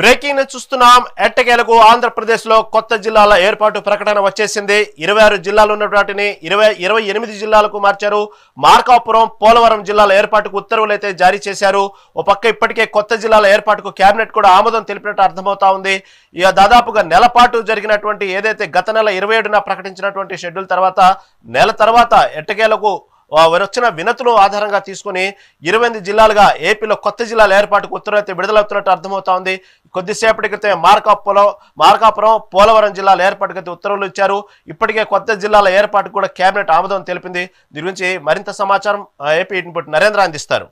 Breaking చూస్తున్నాం. ఎట్టకేలకు ఆంధ్రప్రదేశ్లో కొత్త జిల్లాల ఏర్పాటు ప్రకటన వచ్చేసింది. ఇరవై ఆరు జిల్లాలు ఉన్న వాటిని ఇరవై ఇరవై ఎనిమిది జిల్లాలకు మార్చారు. మార్కాపురం పోలవరం జిల్లాల ఏర్పాటుకు ఉత్తర్వులు అయితే జారీ చేశారు. ఓ పక్క ఇప్పటికే కొత్త జిల్లాల ఏర్పాటుకు కేబినెట్ కూడా ఆమోదం తెలిపినట్టు అర్థమవుతా ఉంది. ఇక దాదాపుగా నెల పాటు జరిగినటువంటి ఏదైతే గత నెల ఇరవై ఏడున ప్రకటించినటువంటి షెడ్యూల్ తర్వాత నెల తర్వాత ఎట్టకేలకు వచ్చిన వినతులు ఆధారంగా తీసుకుని ఇరవై జిల్లాలుగా ఏపీలో కొత్త జిల్లాల ఏర్పాటుకు ఉత్తర్వులైతే అయితే విడుదలవుతున్నట్టు అర్థమవుతా ఉంది కొద్దిసేపటి క్రితం మార్కాపురం మార్కాపురం పోలవరం జిల్లాల ఏర్పాటుకు అయితే ఉత్తర్వులు ఇచ్చారు. ఇప్పటికే కొత్త జిల్లాల ఏర్పాటు కూడా కేబినెట్ ఆమోదం తెలిపింది. దీని గురించి మరింత సమాచారం ఏపీ నరేంద్ర అందిస్తారు.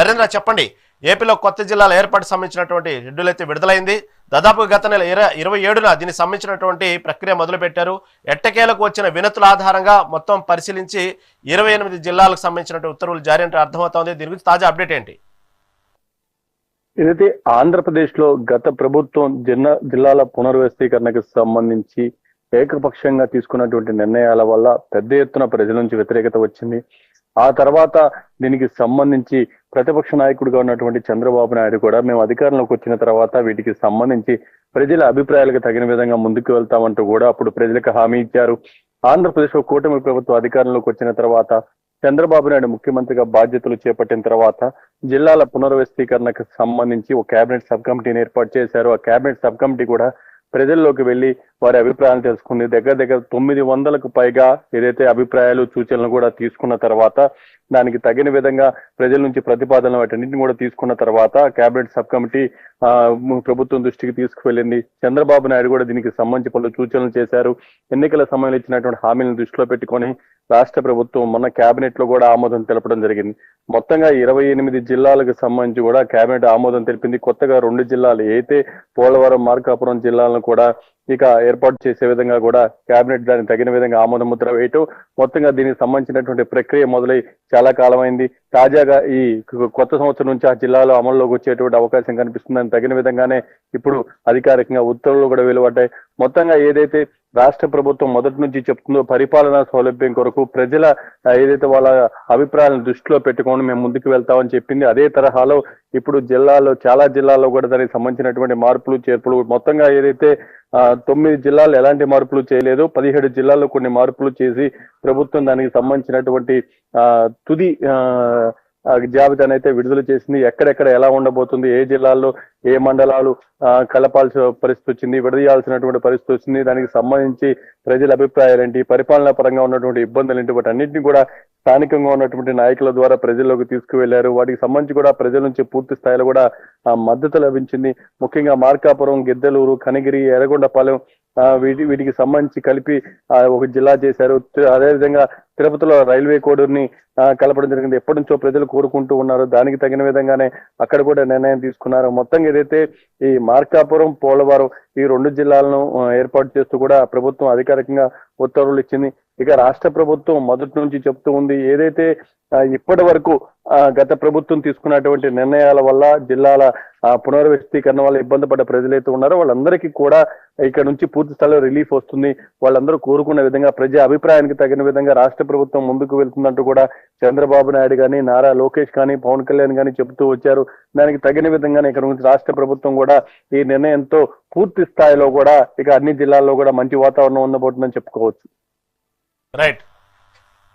నరేంద్ర చెప్పండి. ఏపీలో కొత్త జిల్లాల ఏర్పాటు సంబంధించినటువంటి షెడ్యూల్ అయితే విడుదలైంది. దాదాపు గత నెల ఇరవై ఏడున దీనికి సంబంధించినటువంటి ప్రక్రియ మొదలుపెట్టారు. ఎట్టకేలకు వచ్చిన వినతుల ఆధారంగా మొత్తం పరిశీలించి ఇరవై ఎనిమిది జిల్లాలకు సంబంధించినటువంటి ఉత్తర్వులు జారీ అంటే అర్థమవుతోంది. దీని గురించి తాజా అప్డేట్ ఏంటి? ఏదైతే ఆంధ్రప్రదేశ్లో గత ప్రభుత్వం జిన్న జిల్లాల పునర్వ్యవస్థీకరణకు సంబంధించి ఏకపక్షంగా తీసుకున్నటువంటి నిర్ణయాల వల్ల పెద్ద ఎత్తున ప్రజల నుంచి వ్యతిరేకత వచ్చింది. ఆ తర్వాత దీనికి సంబంధించి ప్రతిపక్ష నాయకుడిగా ఉన్నటువంటి చంద్రబాబు నాయుడు కూడా మేము అధికారంలోకి వచ్చిన తర్వాత వీటికి సంబంధించి ప్రజల అభిప్రాయాలకు తగిన విధంగా ముందుకు వెళ్తామంటూ కూడా అప్పుడు ప్రజలకు హామీ ఇచ్చారు. ఆంధ్రప్రదేశ్ కూటమి ప్రభుత్వం అధికారంలోకి వచ్చిన తర్వాత చంద్రబాబు నాయుడు ముఖ్యమంత్రిగా బాధ్యతలు చేపట్టిన తర్వాత జిల్లాల పునర్వ్యవస్థీకరణకు సంబంధించి ఒక కేబినెట్ సబ్ కమిటీని ఏర్పాటు చేశారు. ఆ కేబినెట్ సబ్ కమిటీ కూడా ప్రజల్లోకి వెళ్ళి వారి అభిప్రాయాలు తెలుసుకుంది దగ్గర దగ్గర తొమ్మిది వందలకు పైగా ఏదైతే అభిప్రాయాలు సూచనలు కూడా తీసుకున్న తర్వాత దానికి తగిన విధంగా ప్రజల నుంచి ప్రతిపాదనలు వాటన్నింటిని కూడా తీసుకున్న తర్వాత కేబినెట్ సబ్ కమిటీ ప్రభుత్వం దృష్టికి తీసుకువెళ్ళింది. చంద్రబాబు నాయుడు కూడా దీనికి సంబంధించి పలు సూచనలు చేశారు. ఎన్నికల సమయంలో ఇచ్చినటువంటి హామీలను దృష్టిలో పెట్టుకొని రాష్ట్ర ప్రభుత్వం మొన్న కేబినెట్లో కూడా ఆమోదం తెలపడం జరిగింది. మొత్తంగా ఇరవై ఎనిమిది జిల్లాలకు సంబంధించి కూడా కేబినెట్ ఆమోదం తెలిపింది. కొత్తగా రెండు జిల్లాలు అయితే పోలవరం మార్కాపురం జిల్లాలను కూడా ఇక ఏర్పాటు చేసే విధంగా కూడా కేబినెట్ దానికి తగిన విధంగా ఆమోద ముద్ర వేయటం మొత్తంగా దీనికి సంబంధించినటువంటి ప్రక్రియ మొదలై చాలా కాలమైంది. తాజాగా ఈ కొత్త సంవత్సరం నుంచి ఆ జిల్లాలో అమల్లోకి వచ్చేటువంటి అవకాశం కనిపిస్తుందని తగిన విధంగానే ఇప్పుడు అధికారికంగా ఉత్తర్వులు కూడా వెలువడ్డాయి. మొత్తంగా ఏదైతే రాష్ట్ర ప్రభుత్వం మొదటి నుంచి చెప్తుందో పరిపాలనా సౌలభ్యం కొరకు ప్రజల ఏదైతే వాళ్ళ అభిప్రాయాలను దృష్టిలో పెట్టుకొని మేము ముందుకు వెళ్తామని చెప్పింది అదే తరహాలో ఇప్పుడు జిల్లాలో చాలా జిల్లాల్లో కూడా దానికి సంబంధించినటువంటి మార్పులు చేర్పులు మొత్తంగా ఏదైతే తొమ్మిది జిల్లాలు ఎలాంటి మార్పులు చేయలేదు పదిహేడు జిల్లాల్లో కొన్ని మార్పులు చేసి ప్రభుత్వం దానికి సంబంధించినటువంటి తుది ఆ జాబితాను అయితే విడుదల చేసింది. ఎక్కడెక్కడ ఎలా ఉండబోతుంది ఏ జిల్లాల్లో ఏ మండలాలు కలపాల్సిన పరిస్థితి వచ్చింది విడదీయాల్సినటువంటి పరిస్థితి వచ్చింది దానికి సంబంధించి ప్రజల అభిప్రాయాలు ఏంటి పరిపాలనా పరంగా ఉన్నటువంటి ఇబ్బందులు ఏంటి వాటి అన్నింటినీ కూడా స్థానికంగా ఉన్నటువంటి నాయకుల ద్వారా ప్రజల్లోకి తీసుకువెళ్ళారు. వాటికి సంబంధించి కూడా ప్రజల నుంచి పూర్తి స్థాయిలో కూడా మద్దతు లభించింది. ముఖ్యంగా మార్కాపురం గిద్దలూరు కనిగిరి ఎర్రగొండపాలెం వీటి వీటికి సంబంధించి కలిపి ఒక జిల్లా చేశారు. అదే అదేవిధంగా తిరుపతిలో రైల్వే కోడూరుని కలపడం జరిగింది. ఎప్పటి నుంచో ప్రజలు కోరుకుంటూ ఉన్నారు. దానికి తగిన విధంగానే అక్కడ కూడా నిర్ణయం తీసుకున్నారు. మొత్తం ఏదైతే ఈ మార్కాపురం పోలవరం ఈ రెండు జిల్లాలను ఏర్పాటు చేస్తూ కూడా ప్రభుత్వం అధికారికంగా ఉత్తర్వులు ఇచ్చింది. ఇక రాష్ట్ర ప్రభుత్వం మొదటి నుంచి చెప్తూ ఉంది. ఏదైతే ఇప్పటి వరకు గత ప్రభుత్వం తీసుకున్నటువంటి నిర్ణయాల వల్ల జిల్లాల పునర్వ్యక్తీకరణ వల్ల ఇబ్బంది పడ్డ ప్రజలైతే ఉన్నారో వాళ్ళందరికీ కూడా ఇక్కడ నుంచి పూర్తి స్థాయిలో రిలీఫ్ వస్తుంది. వాళ్ళందరూ కోరుకున్న విధంగా ప్రజా అభిప్రాయానికి తగిన విధంగా రాష్ట్ర ప్రభుత్వం ముందుకు వెళ్తుందంటూ కూడా చంద్రబాబు నాయుడు కానీ నారా లోకేష్ కానీ పవన్ కళ్యాణ్ కానీ చెబుతూ వచ్చారు. దానికి తగిన విధంగానే ఇక్కడ నుంచి రాష్ట్ర ప్రభుత్వం కూడా ఈ నిర్ణయంతో పూర్తి స్థాయిలో కూడా ఇక అన్ని జిల్లాల్లో కూడా మంచి వాతావరణం ఉండబోతుందని చెప్పుకోవచ్చు. Right.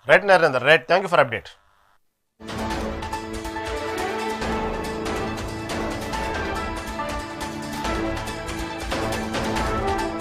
Right Narender right. Thank you for update.